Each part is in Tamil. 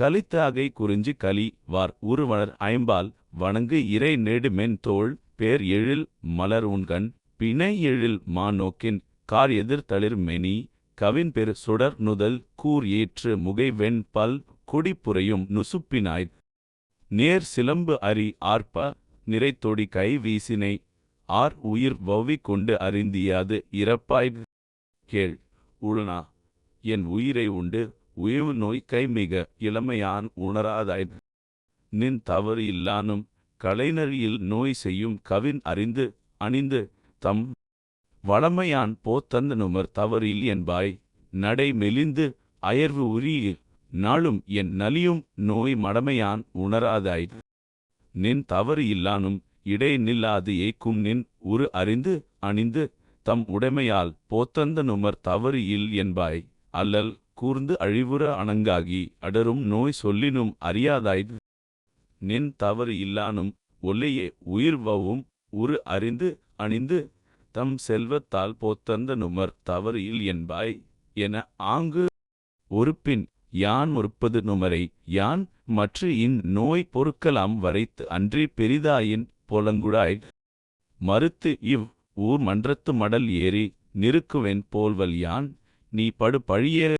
கலித்தாகை குறிஞ்சி கலி வார் உருவனர் ஐம்பால் வணங்கு இறை நெடுமென் தோள் பேர் எழில் மலர் உண்கண் பிணை எழில் மா நோக்கின் கார் எதிர் தளிர் மெனி கவின் பெரு சுடர் நுதல் கூர் ஏற்று முகை வெண் பல் குடிப்புறையும் நுசுப்பினாய். நேர் சிலம்பு அரி ஆர்ப்ப நிறைத்தொடி கை வீசினை ஆர் உயிர் வவ்வி கொண்டு அறிந்தியாது இறப்பாய். கேள் உளனா என் உயிரை உண்டு உயவு நோய் கைமிக இளமையான் உணராதாய். நின் தவறு இல்லானும் கலைநறியில் நோய் செய்யும் கவின் அறிந்து அணிந்து தம் வளமையான் போத்தந்த நுமர் தவறில் என்பாய். நடை மெலிந்து அயர்வு உரிய நாளும் என் நலியும் நோய் மடமையான் உணராதாய். நின் தவறு இல்லானும் இடை நில்லாது ஏக்கும் நின் உரு அறிந்து அணிந்து தம் உடைமையால் போத்தந்த நுமர் தவறு இல் என்பாய். அல்லல் கூர்ந்து அழிவுற அணங்காகி அடரும் நோய் சொல்லினும் அறியாதாய் நின் தவறு இல்லானும் ஒல்லையே உயிர் வவும் உரு அறிந்து அணிந்து தம் செல்வத்தால் போத்தந்த நுமர் தவறு இல் என்பாய் என ஆங்கு ஒருப்பின் யான் ஒருப்பது நுமரை யான் மற்ற இன் நோய் பொறுக்கலாம் வரைத்து அன்றி பெரிதாயின் பொலங்குடாய் மறுத்து இவ் ஊர் மன்றத்து மடல் ஏறி நிறுக்குவென் போல்வல் யான் நீ படு பழியேற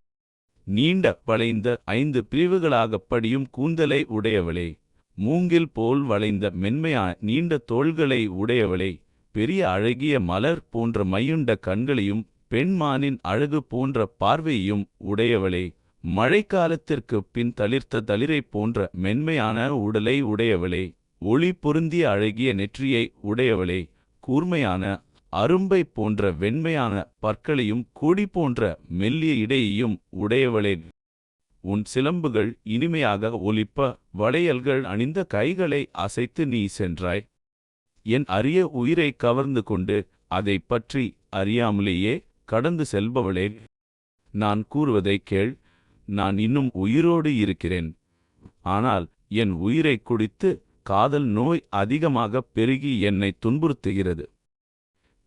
நீண்ட வளைந்த ஐந்து பிரிவுகளாகப் படியும் கூந்தலை உடையவளே. மூங்கில் போல் வளைந்த மென்மையா நீண்ட தோள்களை உடையவளே. பெரிய அழகிய மலர் போன்ற மையுண்ட கண்களையும் பெண்மானின் அழகு போன்ற பார்வையையும் உடையவளே. மழைக்காலத்திற்கு பின் தளிர்த்த தளிரை போன்ற மென்மையான உடலை உடையவளே. ஒளி பொருந்திய அழகிய நெற்றியை உடையவளே. கூர்மையான அரும்பை போன்ற வெண்மையான பற்களையும் கூடி போன்ற மெல்லிய இடையையும் உடையவளேன் உன் சிலம்புகள் இனிமையாக ஒலிப்ப வளையல்கள் அணிந்த கைகளை அசைத்து நீ சென்றாய். என் அரிய உயிரை கவர்ந்து கொண்டு அதைப் பற்றி அறியாமலேயே கடந்து செல்பவளே. நான் கூறுவதைக் கேள் நான் இன்னும் உயிரோடு இருக்கிறேன். ஆனால் என் உயிரைக் குடித்து காதல் நோய் அதிகமாகப் பெருகி என்னை துன்புறுத்துகிறது.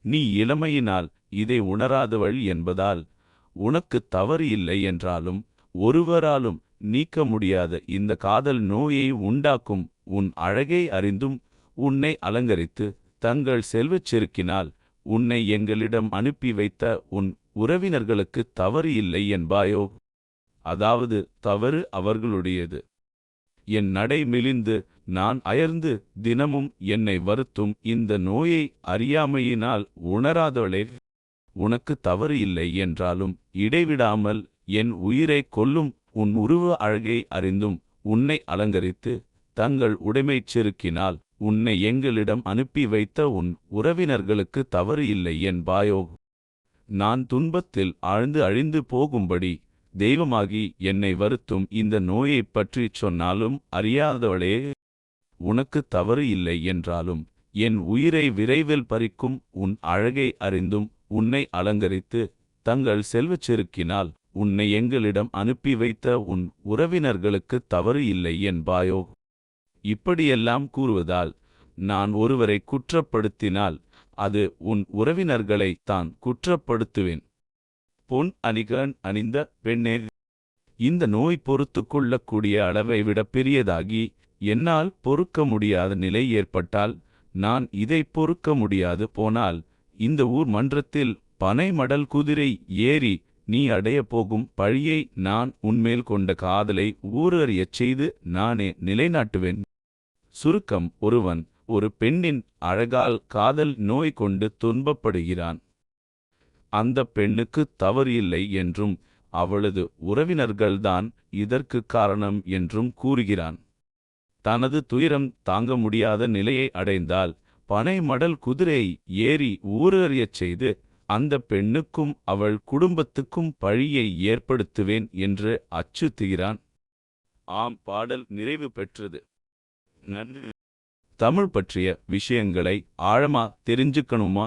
நீ இளமையினால் இதை உணராதவள் என்பதால் உனக்குத் தவறு இல்லை என்றாலும் ஒருவராலும் நீக்க முடியாத இந்த காதல் நோயை உண்டாக்கும் உன் அழகை அறிந்தும் உன்னை அலங்கரித்து தங்கள் செல்வச் செருக்கினால் உன்னை எங்களிடம் அனுப்பி வைத்த உன் உறவினர்களுக்கு தவறு இல்லை என்பாயோ? அதாவது தவறு அவர்களுடையது. என் நடை மெலிந்து நான் அயர்ந்து தினமும் என்னை வருத்தும் இந்த நோயை அறியாமையினால் உணராதவளே உனக்கு தவறு இல்லை என்றாலும் இடைவிடாமல் என் உயிரைக் கொல்லும் உன் உருவ அழகை அறிந்தும் உன்னை அலங்கரித்து தங்கள் உடைமைச் செருக்கினால் உன்னை எங்களிடம் அனுப்பி வைத்த உன் உறவினர்களுக்கு தவறு இல்லை என்பாயோ நான் துன்பத்தில் ஆழ்ந்து அழிந்து போகும்படி தெய்வமாகி என்னை வருத்தும் இந்த நோயைப் பற்றிச் சொன்னாலும் அறியாதவளே உனக்கு தவறு இல்லை என்றாலும் என் உயிரை விரைவில் பறிக்கும் உன் அழகை அறிந்தும் உன்னை அலங்கரித்து தங்கள் செல்வச் செருக்கினால் உன்னை எங்களிடம் அனுப்பி வைத்த உன் உறவினர்களுக்கு தவறு இல்லை என்பாயோ? இப்படியெல்லாம் கூறுவதால் நான் ஒருவரை குற்றப்படுத்தினால் அது உன் உறவினர்களை தான் குற்றப்படுத்துவேன். பொன் அணிகன் அணிந்த பெண்ணே. இந்த நோய் பொறுத்து கொள்ளக்கூடிய அளவை விட பெரியதாகி என்னால் பொறுக்க முடியாத நிலை ஏற்பட்டால் நான் இதை பொறுக்க முடியாது போனால் இந்த ஊர் மன்றத்தில் பனை மடல் குதிரை ஏறி நீ அடையப் போகும் பழியை நான் உன்மேல் கொண்ட காதலை ஊரறியச் செய்து நானே நிலைநாட்டுவேன். சுருக்கம் ஒருவன் ஒரு பெண்ணின் அழகால் காதல் நோய் கொண்டு துன்பப்படுகிறான். அந்த பெண்ணுக்கு தவறு இல்லை என்றும் அவளது உறவினர்கள்தான் இதற்கு காரணம் என்றும் கூறுகிறான். தனது துயரம் தாங்க முடியாத நிலையை அடைந்தால் பனை மடல் குதிரை ஏறி ஊரறியச் செய்து அந்த பெண்ணுக்கும் அவள் குடும்பத்துக்கும் பழியை ஏற்படுத்துவேன் என்று அச்சுத்துகிறான் ஆம் பாடல் நிறைவு பெற்றது. நன்றி. தமிழ் பற்றிய விஷயங்களை ஆழமா தெரிஞ்சுக்கணுமா?